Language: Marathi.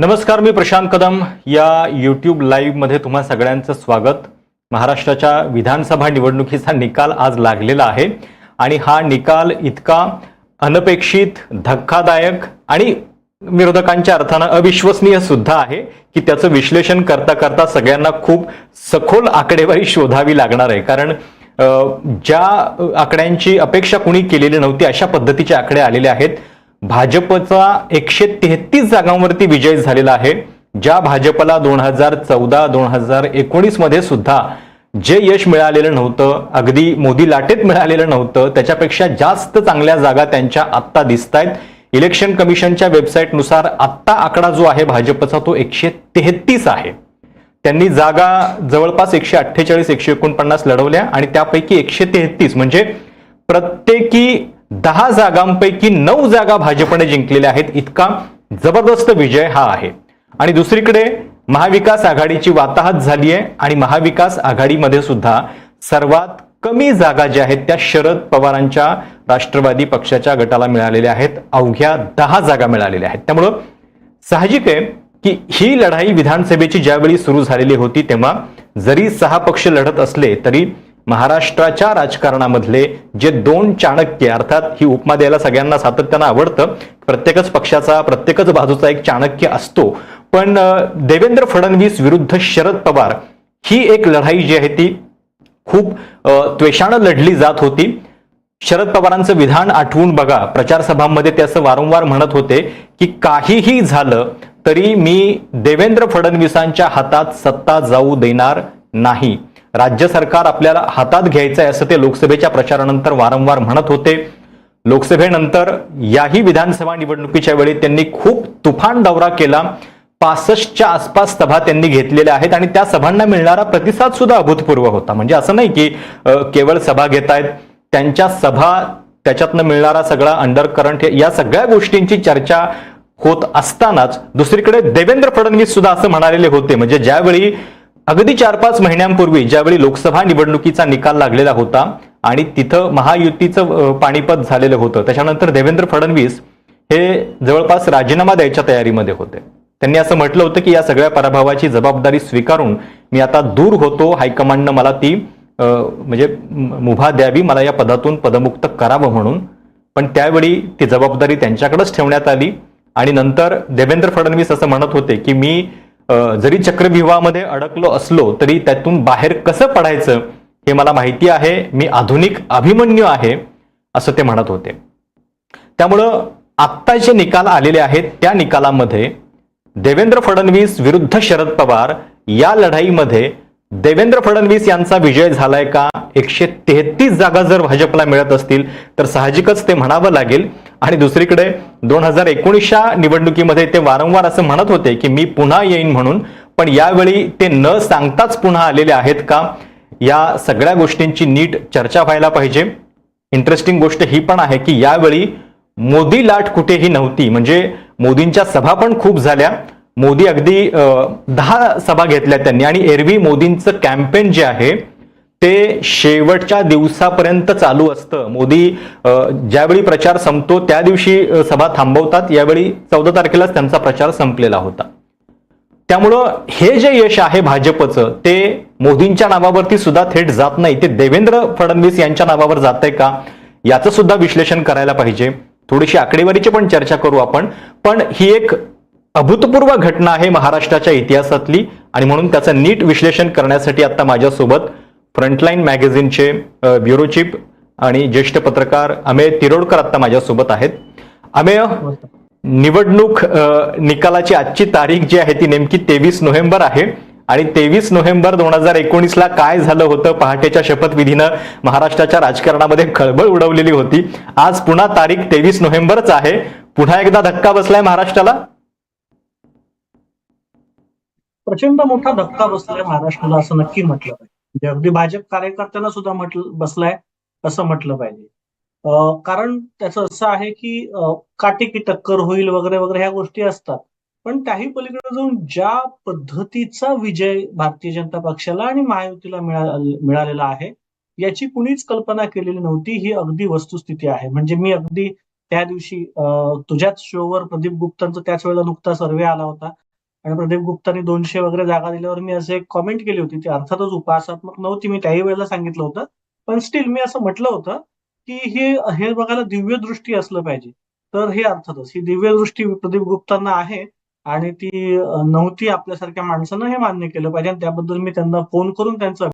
नमस्कार मी प्रशांत कदम. या यूट्यूब लाईव्हमध्ये तुम्हा सगळ्यांचं स्वागत. महाराष्ट्राच्या विधानसभा निवडणुकीचा निकाल आज लागलेला आहे आणि हा निकाल इतका अनपेक्षित धक्कादायक आणि विरोधकांच्या अर्थानं अविश्वसनीय सुद्धा आहे की त्याचं विश्लेषण करता करता सगळ्यांना खूप सखोल आकडेवारी शोधावी लागणार आहे. कारण ज्या आकड्यांची अपेक्षा कुणी केलेली नव्हती अशा पद्धतीचे आकडे आलेले आहेत. भाजपचा एकशे तेहतीस जागांवरती विजय झालेला आहे. ज्या भाजपला दोन हजार चौदा दोन हजार एकोणीसमध्ये सुद्धा जे यश मिळालेलं नव्हतं अगदी मोदी लाटेत मिळालेलं नव्हतं त्याच्यापेक्षा जास्त चांगल्या जागा त्यांच्या आत्ता दिसत आहेत इलेक्शन कमिशनच्या वेबसाईटनुसार आत्ता आकडा जो आहे भाजपचा तो एकशे तेहतीस आहे. त्यांनी जागा जवळपास एकशे अठ्ठेचाळीस एकशे एकोणपन्नास लढवल्या आणि त्यापैकी एकशे तेहतीस म्हणजे प्रत्येकी दहा जागांपैकी नऊ जागा भाजपने जिंकलेल्या आहेत. इतका जबरदस्त विजय हा आहे. आणि दुसरीकडे महाविकास आघाडीची वाताहत झाली आहे आणि महाविकास आघाडीमध्ये सुद्धा सर्वात कमी जागा ज्या आहेत त्या शरद पवारांच्या राष्ट्रवादी पक्षाच्या गटाला मिळालेल्या आहेत. अवघ्या दहा जागा मिळालेल्या आहेत. त्यामुळं साहजिक आहे की ही लढाई विधानसभेची ज्यावेळी सुरू झालेली होती तेव्हा जरी सहा पक्ष लढत असले तरी महाराष्ट्राच्या राजकारणामधले जे दोन चाणक्य अर्थात ही उपमा द्यायला सगळ्यांना सातत्यानं आवडतं प्रत्येकच पक्षाचा प्रत्येकच बाजूचा एक चाणक्य असतो. पण देवेंद्र फडणवीस विरुद्ध शरद पवार ही एक लढाई जी आहे ती खूप त्वेषानं लढली जात होती. शरद पवारांचं विधान आठवून बघा प्रचारसभांमध्ये ते असं वारंवार म्हणत होते की काहीही झालं तरी मी देवेंद्र फडणवीसांच्या हातात सत्ता जाऊ देणार नाही. राज्य सरकार आपल्याला हातात घ्यायचं आहे असं ते लोकसभेच्या प्रचारानंतर वारंवार म्हणत होते. लोकसभेनंतर याही विधानसभा निवडणुकीच्या वेळी त्यांनी खूप तुफान दौरा केला. पासष्टच्या आसपास सभा त्यांनी घेतलेल्या आहेत आणि त्या सभांना मिळणारा प्रतिसाद सुद्धा अभूतपूर्व होता. म्हणजे असं नाही की केवळ सभा घेत आहेत त्यांच्या सभा त्याच्यातनं मिळणारा सगळा अंडर करंट या सगळ्या गोष्टींची चर्चा होत असतानाच दुसरीकडे देवेंद्र फडणवीस सुद्धा असं म्हणालेले होते. म्हणजे ज्यावेळी अगदी चार पाच महिन्यांपूर्वी ज्यावेळी लोकसभा निवडणुकीचा निकाल लागलेला होता आणि तिथं महायुतीचं पाणीपत झालेलं होतं त्याच्यानंतर देवेंद्र फडणवीस हे जवळपास राजीनामा द्यायच्या तयारीमध्ये होते. त्यांनी असं म्हटलं होतं की या सगळ्या पराभवाची जबाबदारी स्वीकारून मी आता दूर होतो हायकमांडनं मला ती म्हणजे मुभा द्यावी मला या पदातून पदमुक्त करावं म्हणून. पण त्यावेळी ती जबाबदारी त्यांच्याकडेच ठेवण्यात आली आणि नंतर देवेंद्र फडणवीस असं म्हणत होते की मी जरी चक्रव्यूहामध्ये अडकलो असलो तरी त्यातून बाहेर कसं पडायचं हे मला माहिती आहे. मी आधुनिक अभिमन्यू आहे असं ते म्हणत होते. त्यामुळं आत्ता जे निकाल आलेले आहेत त्या निकालामध्ये देवेंद्र फडणवीस विरुद्ध शरद पवार या लढाईमध्ये देवेंद्र फडणवीस यांचा विजय झालाय का? एकशे तेहतीस जागा जर भाजपला मिळत असतील तर साहजिकच ते म्हणावं लागेल आणि दुसरीकडे दोन हजार एकोणीसच्या निवडणुकीमध्ये ते वारंवार असं म्हणत होते की मी पुन्हा येईन म्हणून पण यावेळी ते न सांगताच पुन्हा आलेले आहेत का? या सगळ्या गोष्टींची नीट चर्चा व्हायला पाहिजे. इंटरेस्टिंग गोष्ट ही पण आहे की यावेळी मोदी लाट कुठेही नव्हती. म्हणजे मोदींच्या सभा पण खूप झाल्या. मोदी अगदी दहा सभा घेतल्या त्यांनी आणि एरवी मोदींचं कॅम्पेन जे आहे ते शेवटच्या दिवसापर्यंत चालू असतं. मोदी ज्यावेळी प्रचार संपतो त्या दिवशी सभा थांबवतात. यावेळी चौदा तारखेलाच त्यांचा प्रचार संपलेला होता. त्यामुळं हे जे यश आहे भाजपचं ते मोदींच्या नावावरती सुद्धा थेट जात नाही. ते देवेंद्र फडणवीस यांच्या नावावर जात आहे का? याचं सुद्धा विश्लेषण करायला पाहिजे. थोडीशी आकडेवारीची पण चर्चा करू आपण. पण ही एक अभूतपूर्व घटना आहे महाराष्ट्राच्या इतिहासातली आणि म्हणून त्याचं नीट विश्लेषण करण्यासाठी आता माझ्यासोबत फ्रंटलाईन मॅगझिनचे ब्युरो चीफ आणि ज्येष्ठ पत्रकार अमेय तिरोडकर आता माझ्यासोबत आहेत. अमेय निवडणूक निकालाची आजची तारीख जी आहे ती नेमकी तेवीस नोव्हेंबर आहे आणि तेवीस नोव्हेंबर दोन हजार एकोणीसला काय झालं होतं पहाटेच्या शपथविधीनं महाराष्ट्राच्या राजकारणामध्ये खळबळ उडवलेली होती. आज पुन्हा तारीख तेवीस नोव्हेंबरच आहे. पुन्हा एकदा धक्का बसलाय महाराष्ट्राला? प्रचंड मोठा धक्का बसलाय महाराष्ट्राला असं नक्की म्हटलं पाहिजे. म्हणजे अगदी भाजप कार्यकर्त्यांना सुद्धा म्हटलं बसलाय असं म्हटलं पाहिजे. कारण त्याचं असं आहे की काटे की टक्कर होईल वगैरे वगैरे ह्या गोष्टी असतात. पण त्याही पलीकडे जाऊन ज्या पद्धतीचा विजय भारतीय जनता पक्षाला आणि महायुतीला मिळालेला आहे याची कुणीच कल्पना केलेली नव्हती. ही अगदी वस्तुस्थिती आहे. म्हणजे मी अगदी त्या दिवशी तुझ्याच शोवर प्रदीप गुप्तांचा त्याच वेळेला नुकता सर्वे आला होता. आणि प्रदीप गुप्तानी दोनशे वगैरे जागा दिल्यावर मी असे एक कॉमेंट केली होती. ती अर्थातच उपहासात्मक नव्हती. मी त्याही वेळेला सांगितलं होतं. पण स्टील मी असं म्हटलं होतं की हे हे बघायला दिव्य दृष्टी असलं पाहिजे. तर हे अर्थातच ही दिव्य दृष्टी प्रदीप गुप्तांना आहे आणि ती नव्हती आपल्यासारख्या माणसानं हे मान्य केलं पाहिजे. आणि त्याबद्दल मी त्यांना फोन करून त्यांचं